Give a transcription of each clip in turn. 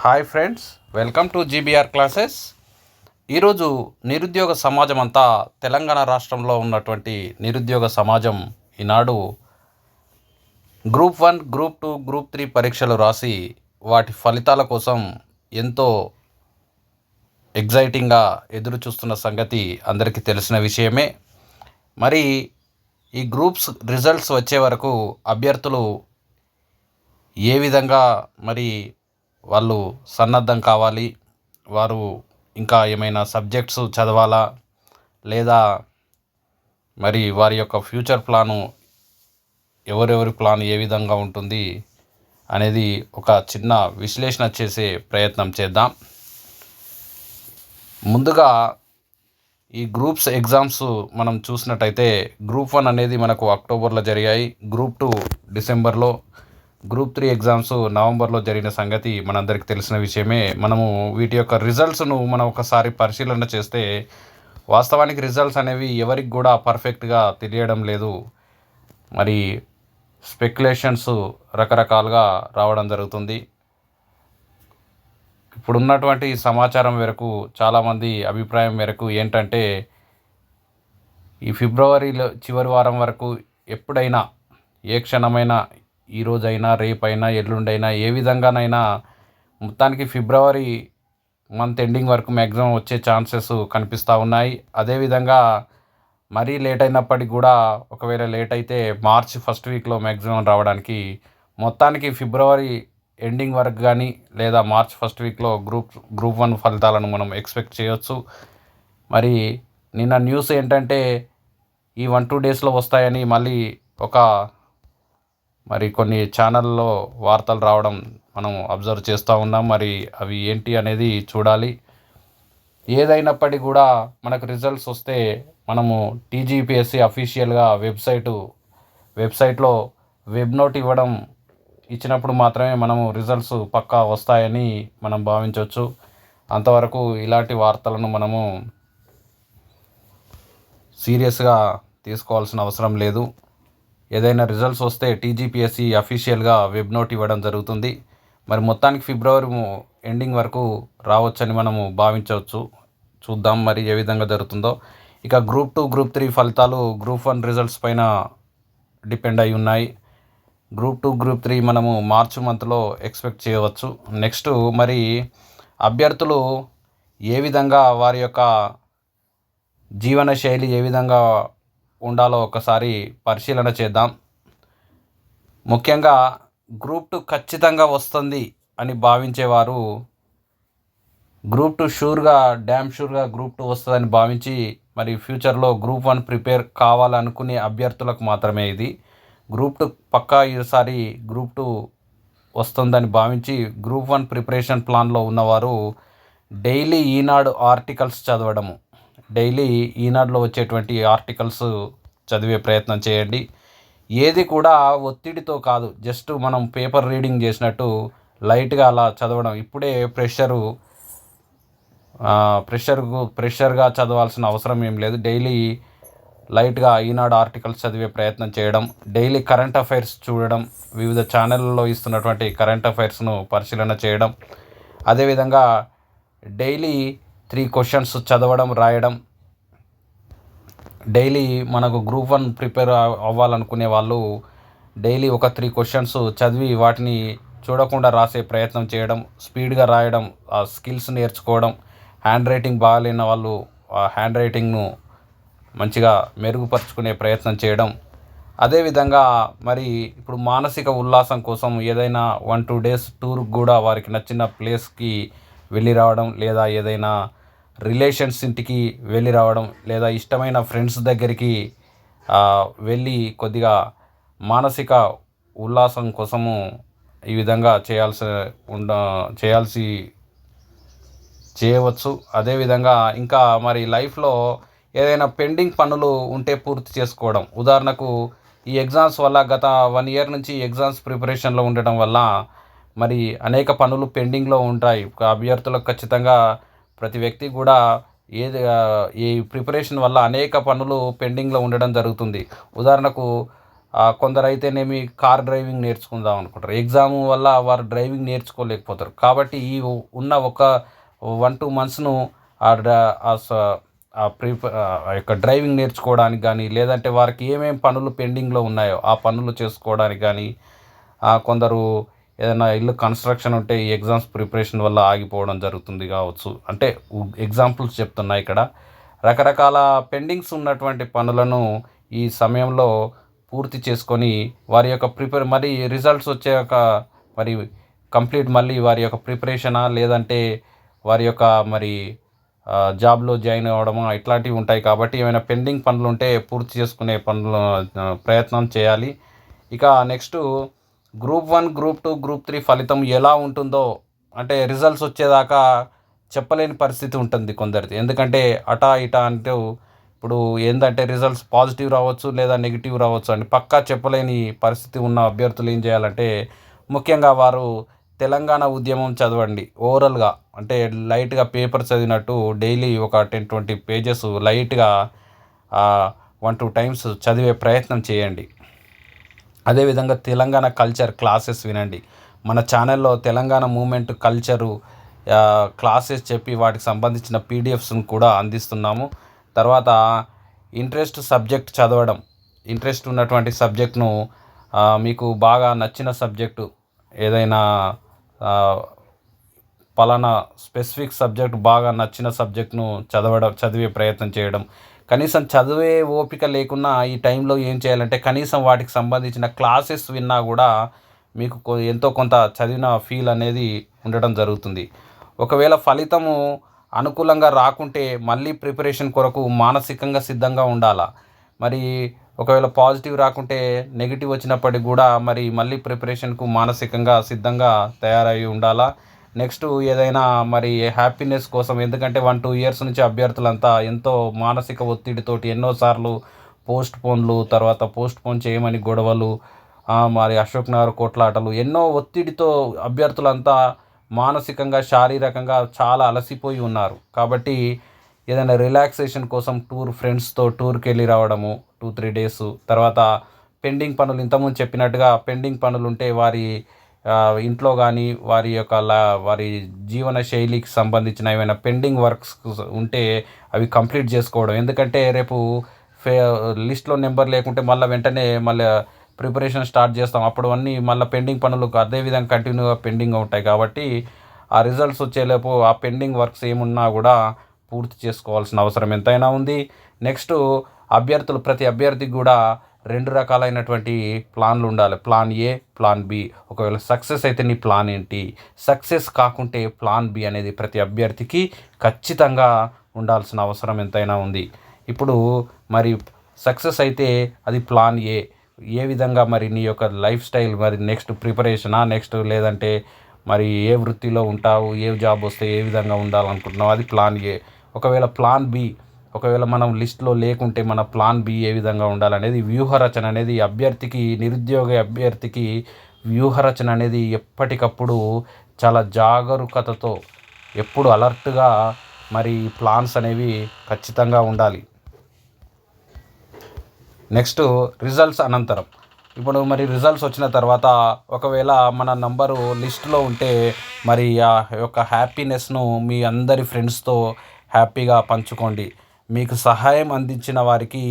Hi friends welcome to GBR classes. ఈరోజు నిరుద్యోగ సమాజం అంతా తెలంగాణ రాష్ట్రంలో ఉన్నటువంటి నిరుద్యోగ సమాజం ఈనాడు group one group two group three పరీక్షలు రాసి వాటి ఫలితాల కోసం ఎంతో ఎగ్జైటింగ్గా ఎదురు చూస్తున్న సంగతి అందరికీ తెలిసిన విషయమే. మరి ఈ గ్రూప్స్ రిజల్ట్స్ వచ్చే వరకు అభ్యర్థులు ఏ విధంగా మరి వాళ్ళు సన్నద్ధం కావాలి వారు ఇంకా ఏమైనా సబ్జెక్ట్స్ చదవాలా లేదా మరి వారి యొక్క ఫ్యూచర్ ప్లాను ఎవరెవరి ప్లాన్ ఏ విధంగా ఉంటుంది అనేది ఒక చిన్న విశ్లేషణ చేసే ప్రయత్నం చేద్దాం. ముందుగా ఈ గ్రూప్స్ ఎగ్జామ్స్ మనం చూసినట్టయితే గ్రూప్ వన్ అనేది మనకు అక్టోబర్లో జరిగాయి. గ్రూప్ టూ డిసెంబర్లో. గ్రూప్ త్రీ ఎగ్జామ్స్ నవంబర్లో జరిగిన సంగతి మనందరికీ తెలిసిన విషయమే. మనము వీటి యొక్క రిజల్ట్స్ను మనం ఒకసారి పరిశీలన చేస్తే వాస్తవానికి రిజల్ట్స్ అనేవి ఎవరికి కూడా పర్ఫెక్ట్గా తెలియడం లేదు. మరి స్పెక్యులేషన్స్ రకరకాలుగా రావడం జరుగుతుంది. ఇప్పుడున్నటువంటి సమాచారం మేరకు చాలామంది అభిప్రాయం మేరకు ఏంటంటే ఈ ఫిబ్రవరిలో చివరి వారం వరకు ఎప్పుడైనా ఏ క్షణమైనా ఈ రేపైనా ఎల్లుండైనా ఏ విధంగానైనా మొత్తానికి ఫిబ్రవరి మంత్ ఎండింగ్ వరకు మ్యాక్సిమం వచ్చే ఛాన్సెస్ కనిపిస్తూ ఉన్నాయి. అదేవిధంగా మరీ లేట్ అయినప్పటికీ కూడా ఒకవేళ లేట్ అయితే మార్చ్ ఫస్ట్ వీక్లో మ్యాక్సిమం రావడానికి మొత్తానికి ఫిబ్రవరి ఎండింగ్ వరకు కానీ లేదా మార్చ్ ఫస్ట్ వీక్లో గ్రూప్ గ్రూప్ వన్ ఫలితాలను మనం ఎక్స్పెక్ట్ చేయొచ్చు. మరి నిన్న న్యూస్ ఏంటంటే ఈ వన్ టూ డేస్లో వస్తాయని మళ్ళీ ఒక మరి కొన్ని ఛానల్లో వార్తలు రావడం మనం అబ్జర్వ్ చేస్తూ ఉన్నాం. మరి అవి ఏంటి అనేది చూడాలి. ఏదైనప్పటికీ కూడా మనకు రిజల్ట్స్ వస్తే మనము టీజీపీఎస్సీ అఫీషియల్గా వెబ్సైటు వెబ్సైట్లో వెబ్ నోట్ ఇవ్వడం ఇచ్చినప్పుడు మాత్రమే మనము రిజల్ట్స్ పక్కా వస్తాయని మనం భావించవచ్చు. అంతవరకు ఇలాంటి వార్తలను మనము సీరియస్గా తీసుకోవాల్సిన అవసరం లేదు. ఏదైనా రిజల్ట్స్ వస్తే టీజీపీఎస్సీ అఫీషియల్గా వెబ్ నోట్ ఇవ్వడం జరుగుతుంది. మరి మొత్తానికి ఫిబ్రవరి ఎండింగ్ వరకు రావచ్చని మనము భావించవచ్చు. చూద్దాం మరి ఏ విధంగా జరుగుతుందో. ఇక గ్రూప్ టూ గ్రూప్ త్రీ ఫలితాలు గ్రూప్ వన్ రిజల్ట్స్ పైన డిపెండ్ అయి ఉన్నాయి. గ్రూప్ టూ గ్రూప్ త్రీ మనము మార్చ్ మంత్లో ఎక్స్పెక్ట్ చేయవచ్చు. నెక్స్ట్ మరి అభ్యర్థులు ఏ విధంగా వారి యొక్క జీవన శైలి ఏ విధంగా ఉండాలో ఒకసారి పరిశీలన చేద్దాం. ముఖ్యంగా గ్రూప్ టూ ఖచ్చితంగా వస్తుంది అని భావించేవారు గ్రూప్ టూ షూర్గా డ్యామ్ షూర్గా గ్రూప్ టూ వస్తుందని భావించి మరి ఫ్యూచర్లో గ్రూప్ వన్ ప్రిపేర్ కావాలనుకునే అభ్యర్థులకు మాత్రమే ఇది. గ్రూప్ టూ పక్కా ఈసారి గ్రూప్ టూ వస్తుందని భావించి గ్రూప్ వన్ ప్రిపరేషన్ ప్లాన్లో ఉన్నవారు డైలీ ఈనాడు ఆర్టికల్స్ చదవడము డైలీ ఈనాడులో వచ్చేటువంటి ఆర్టికల్స్ చదివే ప్రయత్నం చేయండి. ఏది కూడా ఒత్తిడితో కాదు. జస్ట్ మనం పేపర్ రీడింగ్ చేసినట్టు లైట్గా అలా చదవడం. ఇప్పుడే ప్రెషరు ప్రెషర్కు ప్రెషర్గా చదవాల్సిన అవసరం ఏం లేదు. డైలీ లైట్గా ఈనాడు ఆర్టికల్స్ చదివే ప్రయత్నం చేయడం. డైలీ కరెంట్ అఫైర్స్ చూడడం. వివిధ ఛానళ్ళలో ఇస్తున్నటువంటి కరెంట్ అఫైర్స్ను పరిశీలన చేయడం. అదేవిధంగా డైలీ త్రీ క్వశ్చన్స్ చదవడం రాయడం. డైలీ మనకు గ్రూప్ వన్ ప్రిపేర్ అవ్వాలనుకునే వాళ్ళు డైలీ ఒక త్రీ క్వశ్చన్స్ చదివి వాటిని చూడకుండా రాసే ప్రయత్నం చేయడం స్పీడ్గా రాయడం ఆ స్కిల్స్ నేర్చుకోవడం హ్యాండ్ రైటింగ్ బాగాలేని వాళ్ళు ఆ హ్యాండ్ రైటింగ్ను మంచిగా మెరుగుపరుచుకునే ప్రయత్నం చేయడం. అదేవిధంగా మరి ఇప్పుడు మానసిక ఉల్లాసం కోసం ఏదైనా వన్ టూ డేస్ టూర్ కూడా వారికి నచ్చిన ప్లేస్కి వెళ్ళి రావడం లేదా ఏదైనా రిలేషన్స్ ఇంటికి వెళ్ళి రావడం లేదా ఇష్టమైన ఫ్రెండ్స్ దగ్గరికి వెళ్ళి కొద్దిగా మానసిక ఉల్లాసం కోసము ఈ విధంగా చేయాల్సి ఉండ చేయాల్సి చేయవచ్చు. అదేవిధంగా ఇంకా మరి లైఫ్లో ఏదైనా పెండింగ్ పనులు ఉంటే పూర్తి చేసుకోవడం. ఉదాహరణకు ఈ ఎగ్జామ్స్ వల్ల గత వన్ ఇయర్ నుంచి ఎగ్జామ్స్ ప్రిపరేషన్లో ఉండటం వల్ల మరి అనేక పనులు పెండింగ్లో ఉంటాయి. అభ్యర్థులకు ఖచ్చితంగా ప్రతి వ్యక్తి కూడా ఏది ఈ ప్రిపరేషన్ వల్ల అనేక పనులు పెండింగ్లో ఉండడం జరుగుతుంది. ఉదాహరణకు కొందరు అయితేనేమి కార్ డ్రైవింగ్ నేర్చుకుందాం అనుకుంటారు. ఎగ్జామ్ వల్ల వారు డ్రైవింగ్ నేర్చుకోలేకపోతారు. కాబట్టి ఈ ఉన్న ఒక వన్ టూ మంత్స్ను ఆ ప్రిప ఆ యొక్క డ్రైవింగ్ నేర్చుకోవడానికి కానీ లేదంటే వారికి ఏమేమి పనులు పెండింగ్లో ఉన్నాయో ఆ పనులు చేసుకోవడానికి కానీ కొందరు ఏదైనా ఇల్లు కన్స్ట్రక్షన్ ఉంటే ఈ ఎగ్జామ్స్ ప్రిపరేషన్ వల్ల ఆగిపోవడం జరుగుతుంది కావచ్చు. అంటే ఎగ్జాంపుల్స్ చెప్తున్నా ఇక్కడ. రకరకాల పెండింగ్స్ ఉన్నటువంటి పనులను ఈ సమయంలో పూర్తి చేసుకొని వారి యొక్క ప్రిపేర్ మరి రిజల్ట్స్ వచ్చాక మరి కంప్లీట్ మళ్ళీ వారి యొక్క ప్రిపరేషనా లేదంటే వారి యొక్క మరి జాబ్లో జాయిన్ అవ్వడము ఇట్లాంటివి ఉంటాయి కాబట్టి ఏమైనా పెండింగ్ పనులు ఉంటే పూర్తి చేసుకునే పనులు ప్రయత్నం చేయాలి. ఇక next group one group two group three ఫలితం ఎలా ఉంటుందో అంటే రిజల్ట్స్ వచ్చేదాకా చెప్పలేని పరిస్థితి ఉంటుంది కొందరిది. ఎందుకంటే అటా ఇటా అంటూ ఇప్పుడు ఏంటంటే రిజల్ట్స్ పాజిటివ్ రావచ్చు లేదా నెగిటివ్ రావచ్చు అని పక్కా చెప్పలేని పరిస్థితి ఉన్న అభ్యర్థులు ఏం చేయాలంటే ముఖ్యంగా వారు తెలంగాణ ఉద్యమం చదవండి. ఓవరాల్గా అంటే లైట్గా పేపర్ చదివినట్టు డైలీ ఒక టెన్ ట్వంటీ పేజెస్ లైట్గా వన్ టూ టైమ్స్ చదివే ప్రయత్నం చేయండి. అదేవిధంగా తెలంగాణ కల్చర్ క్లాసెస్ వినండి. మన ఛానల్లో తెలంగాణ మూమెంట్ కల్చరు క్లాసెస్ చెప్పి వాటికి సంబంధించిన పీడిఎఫ్స్ను కూడా అందిస్తున్నాము. తర్వాత ఇంట్రెస్ట్ సబ్జెక్ట్ చదవడం. ఇంట్రెస్ట్ ఉన్నటువంటి సబ్జెక్ట్ను మీకు బాగా నచ్చిన సబ్జెక్టు ఏదైనా పలానా స్పెసిఫిక్ సబ్జెక్ట్ బాగా నచ్చిన సబ్జెక్ట్ను చదవడం చదివే ప్రయత్నం చేయడం. కనీసం చదివే ఓపిక లేకున్నా ఈ టైంలో ఏం చేయాలంటే కనీసం వాటికి సంబంధించిన క్లాసెస్ విన్నా కూడా మీకు ఎంతో కొంత చదివిన ఫీల్ అనేది ఉండడం జరుగుతుంది. ఒకవేళ ఫలితము అనుకూలంగా రాకుంటే మళ్ళీ ప్రిపరేషన్ కొరకు మానసికంగా సిద్ధంగా ఉండాలా? మరి ఒకవేళ పాజిటివ్ రాకుంటే నెగిటివ్ వచ్చినప్పటికి కూడా మరి మళ్ళీ ప్రిపరేషన్కు మానసికంగా సిద్ధంగా తయారై ఉండాలా? నెక్స్ట్ ఏదైనా మరి హ్యాపీనెస్ కోసం ఎందుకంటే వన్ టూ ఇయర్స్ నుంచి అభ్యర్థులంతా ఎంతో మానసిక ఒత్తిడితోటి ఎన్నోసార్లు పోస్ట్ పోన్లు తర్వాత పోస్ట్ పోన్ చేయమని గొడవలు మరి అశోక్ నగర్ కోట్లాటలు ఎన్నో ఒత్తిడితో అభ్యర్థులంతా మానసికంగా శారీరకంగా చాలా అలసిపోయి ఉన్నారు. కాబట్టి ఏదైనా రిలాక్సేషన్ కోసం టూర్ ఫ్రెండ్స్తో టూర్కి వెళ్ళి రావడము టూ త్రీ డేస్ తర్వాత పెండింగ్ పనులు ఇంతకుముందు చెప్పినట్టుగా పెండింగ్ పనులు ఉంటే వారి ఇంట్లో కానీ వారి యొక్క వారి జీవన శైలికి సంబంధించిన ఏమైనా పెండింగ్ వర్క్స్ ఉంటే అవి కంప్లీట్ చేసుకోవడం. ఎందుకంటే రేపు ఫే లిస్ట్లో నెంబర్ లేకుంటే మళ్ళీ వెంటనే మళ్ళీ ప్రిపరేషన్ స్టార్ట్ చేస్తాం. అప్పుడు అన్నీ మళ్ళీ పెండింగ్ పనులు అదే విధంగా కంటిన్యూగా పెండింగ్ ఉంటాయి కాబట్టి ఆ రిజల్ట్స్ వచ్చేలోపు ఆ పెండింగ్ వర్క్స్ ఏమున్నా కూడా పూర్తి చేసుకోవాల్సిన అవసరం ఎంతైనా ఉంది. నెక్స్ట్ అభ్యర్థులు ప్రతి అభ్యర్థికి కూడా రెండు రకాలైనటువంటి ప్లాన్లు ఉండాలి. Plan A plan B. ఒకవేళ సక్సెస్ అయితే నీ ప్లాన్ ఏంటి? సక్సెస్ కాకుంటే ప్లాన్ బి అనేది ప్రతి అభ్యర్థికి ఖచ్చితంగా ఉండాల్సిన అవసరం ఎంతైనా ఉంది. ఇప్పుడు మరి సక్సెస్ అయితే అది ప్లాన్ ఏ. ఏ విధంగా మరి నీ యొక్క లైఫ్ స్టైల్ మరి నెక్స్ట్ ప్రిపరేషనా నెక్స్ట్ లేదంటే మరి ఏ వృత్తిలో ఉంటావు ఏ జాబ్ వస్తే ఏ విధంగా ఉండాలనుకుంటున్నావు అది ప్లాన్ ఏ. ఒకవేళ ప్లాన్ బి ఒకవేళ మనం లిస్ట్లో లేకుంటే మన ప్లాన్ బి ఏ విధంగా ఉండాలనేది వ్యూహరచన అనేది అభ్యర్థికి నిరుద్యోగ అభ్యర్థికి వ్యూహరచన అనేది ఎప్పటికప్పుడు చాలా జాగరూకతతో ఎప్పుడు అలర్ట్గా మరి ప్లాన్స్ అనేవి ఖచ్చితంగా ఉండాలి. నెక్స్ట్ రిజల్ట్స్ అనంతరం. ఇప్పుడు మరి రిజల్ట్స్ వచ్చిన తర్వాత ఒకవేళ మన నంబరు లిస్ట్లో ఉంటే మరి ఆ యొక్క హ్యాపీనెస్ను మీ అందరి ఫ్రెండ్స్తో హ్యాపీగా పంచుకోండి. మీకు సహాయం అందించిన వారికి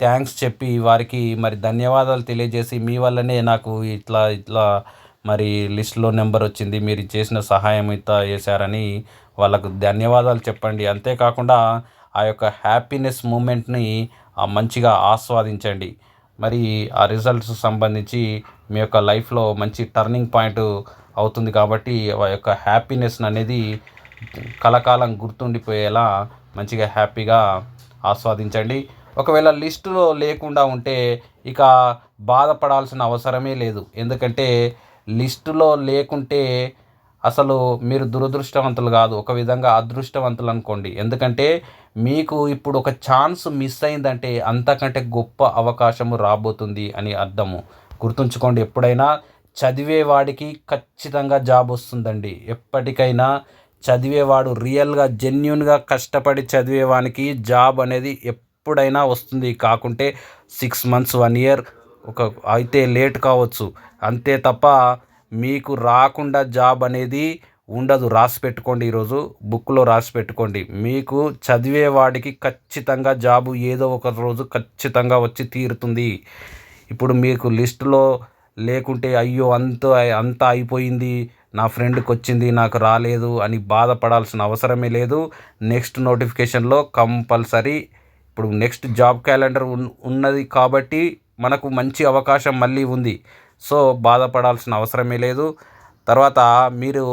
థ్యాంక్స్ చెప్పి వారికి మరి ధన్యవాదాలు తెలియజేసి మీ వల్లనే నాకు ఇట్లా ఇట్లా మరి లిస్ట్లో నెంబర్ వచ్చింది. మీరు చేసిన సహాయం ఇట్లా చేశారని వాళ్ళకు ధన్యవాదాలు చెప్పండి. అంతేకాకుండా ఆ యొక్క హ్యాపీనెస్ మూమెంట్ని మంచిగా ఆస్వాదించండి. మరి ఆ రిజల్ట్స్ సంబంధించి మీ యొక్క లైఫ్లో మంచి టర్నింగ్ పాయింట్ అవుతుంది కాబట్టి ఆ యొక్క హ్యాపీనెస్ అనేది కలకాలం గుర్తుండిపోయేలా మంచిగా హ్యాపీగా ఆస్వాదించండి. ఒకవేళ లిస్టులో లేకుండా ఉంటే ఇక బాధపడాల్సిన అవసరమే లేదు. ఎందుకంటే లిస్టులో లేకుంటే అసలు మీరు దురదృష్టవంతులు కాదు. ఒక విధంగా అదృష్టవంతులు అనుకోండి. ఎందుకంటే మీకు ఇప్పుడు ఒక ఛాన్స్ మిస్ అయిందంటే అంతకంటే గొప్ప అవకాశము రాబోతుంది అని అర్థము. గుర్తుంచుకోండి ఎప్పుడైనా చదివేవాడికి ఖచ్చితంగా జాబ్ వస్తుందండి. ఎప్పటికైనా చదివేవాడు రియల్గా జెన్యున్గా కష్టపడి చదివేవానికి జాబ్ అనేది ఎప్పుడైనా వస్తుంది. కాకుంటే సిక్స్ మంత్స్ వన్ ఇయర్ ఒక అయితే లేట్ కావచ్చు. అంతే తప్ప మీకు రాకుండా జాబ్ అనేది ఉండదు. రాసి పెట్టుకోండి ఈరోజు బుక్లో రాసి పెట్టుకోండి. మీకు చదివేవాడికి ఖచ్చితంగా జాబు ఏదో ఒక రోజు ఖచ్చితంగా వచ్చి తీరుతుంది. ఇప్పుడు మీకు లిస్టులో లేకుంటే అయ్యో అంత అంతా అయిపోయింది నా ఫ్రెండ్కి వచ్చింది నాకు రాలేదు అని బాధపడాల్సిన అవసరమే లేదు. నెక్స్ట్ నోటిఫికేషన్లో కంపల్సరీ ఇప్పుడు నెక్స్ట్ జాబ్ క్యాలెండర్ ఉన్నది కాబట్టి మనకు మంచి అవకాశం మళ్ళీ ఉంది. సో బాధపడాల్సిన అవసరమే లేదు. తర్వాత మీరు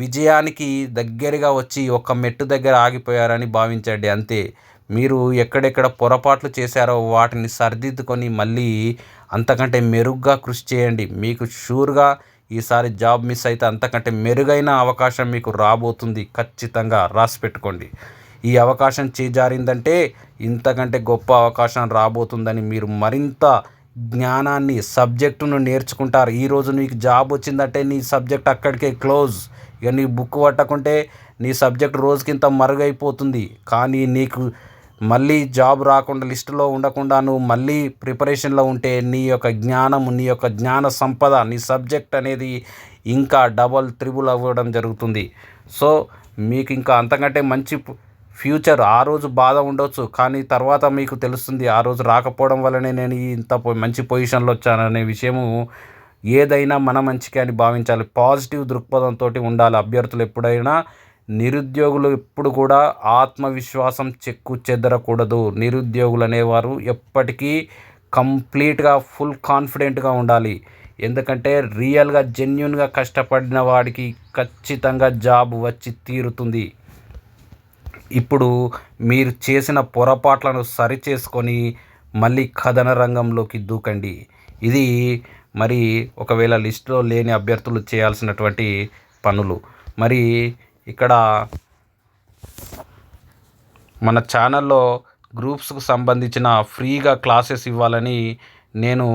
విజయానికి దగ్గరగా వచ్చి ఒక మెట్టు దగ్గర ఆగిపోయారని భావించండి అంతే. మీరు ఎక్కడెక్కడ పొరపాట్లు చేశారో వాటిని సరిదిద్దుకొని మళ్ళీ అంతకంటే మెరుగ్గా కృషి చేయండి. మీకు షూర్గా ఈసారి జాబ్ మిస్ అయితే అంతకంటే మెరుగైన అవకాశం మీకు రాబోతుంది. ఖచ్చితంగా రాసి పెట్టుకోండి. ఈ అవకాశం చేజారిందంటే ఇంతకంటే గొప్ప అవకాశం రాబోతుందని మీరు మరింత జ్ఞానాన్ని సబ్జెక్టును నేర్చుకుంటారు. ఈరోజు నీకు జాబ్ వచ్చిందంటే నీ సబ్జెక్ట్ అక్కడికే క్లోజ్. ఇక నీ బుక్ పట్టకుంటే నీ సబ్జెక్ట్ రోజుకింత మరుగైపోతుంది. కానీ నీకు మళ్ళీ జాబ్ రాకుండా లిస్టులో ఉండకుండా నువ్వు మళ్ళీ ప్రిపరేషన్లో ఉంటే నీ యొక్క జ్ఞానం నీ యొక్క జ్ఞాన సంపద నీ సబ్జెక్ట్ అనేది ఇంకా డబల్ త్రిబుల్ అవ్వడం జరుగుతుంది. సో మీకు ఇంకా అంతకంటే మంచి ఫ్యూచర్ ఆ రోజు బాధ ఉండొచ్చు. కానీ తర్వాత మీకు తెలుస్తుంది ఆ రోజు రాకపోవడం వల్లనే నేను ఇంత మంచి పొజిషన్లో వచ్చాననే విషయము ఏదైనా మన మంచికే అని భావించాలి. పాజిటివ్ దృక్పథంతో ఉండాలి. అభ్యర్థులు ఎప్పుడైనా నిరుద్యోగులు ఎప్పుడు కూడా ఆత్మవిశ్వాసం చెక్కు చెదరకూడదు. నిరుద్యోగులు అనేవారు ఎప్పటికీ కంప్లీట్గా ఫుల్ కాన్ఫిడెంట్గా ఉండాలి. ఎందుకంటే రియల్గా జెన్యున్గా కష్టపడిన వాడికి ఖచ్చితంగా జాబ్ వచ్చి తీరుతుంది. ఇప్పుడు మీరు చేసిన పొరపాట్లను సరిచేసుకొని మళ్ళీ కథన రంగంలోకి దూకండి. ఇది మరి ఒకవేళ లిస్టులో లేని అభ్యర్థులు చేయాల్సినటువంటి పనులు. మరి ఇక్కడ మన ఛానల్లో గ్రూప్స్కు సంబంధించిన ఫ్రీగా క్లాసెస్ ఇవ్వాలని నేను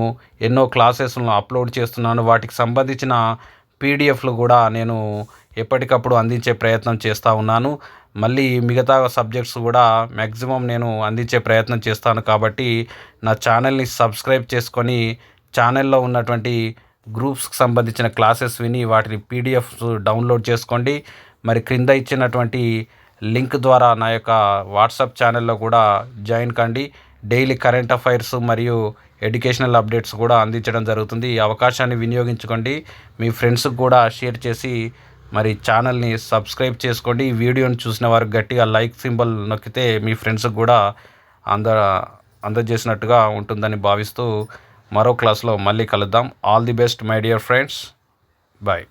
ఎన్నో క్లాసెస్లను అప్లోడ్ చేస్తున్నాను. వాటికి సంబంధించిన పీడిఎఫ్లు కూడా నేను ఎప్పటికప్పుడు అందించే ప్రయత్నం చేస్తూ ఉన్నాను. మళ్ళీ మిగతా సబ్జెక్ట్స్ కూడా మ్యాక్సిమం నేను అందించే ప్రయత్నం చేస్తాను కాబట్టి నా ఛానల్ని సబ్స్క్రైబ్ చేసుకొని ఛానల్లో ఉన్నటువంటి గ్రూప్స్కి సంబంధించిన క్లాసెస్ విని వాటిని పీడిఎఫ్స్ డౌన్లోడ్ చేసుకోండి. మరి క్రింద ఇచ్చినటువంటి లింక్ ద్వారా నా యొక్క వాట్సాప్ ఛానల్లో కూడా జాయిన్ కండి. డైలీ కరెంట్ అఫైర్స్ మరియు ఎడ్యుకేషనల్ అప్డేట్స్ కూడా అందించడం జరుగుతుంది. ఈ అవకాశాన్ని వినియోగించుకోండి. మీ ఫ్రెండ్స్కి కూడా షేర్ చేసి మరి ఛానల్ని సబ్స్క్రైబ్ చేసుకోండి. ఈ వీడియోని చూసిన వారు గట్టిగా లైక్ సింబల్ నొక్కితే మీ ఫ్రెండ్స్కి కూడా అంద అందజేసినట్టుగా ఉంటుందని భావిస్తూ మరో క్లాస్లో మళ్ళీ కలుద్దాం. All the best my dear friends. Bye.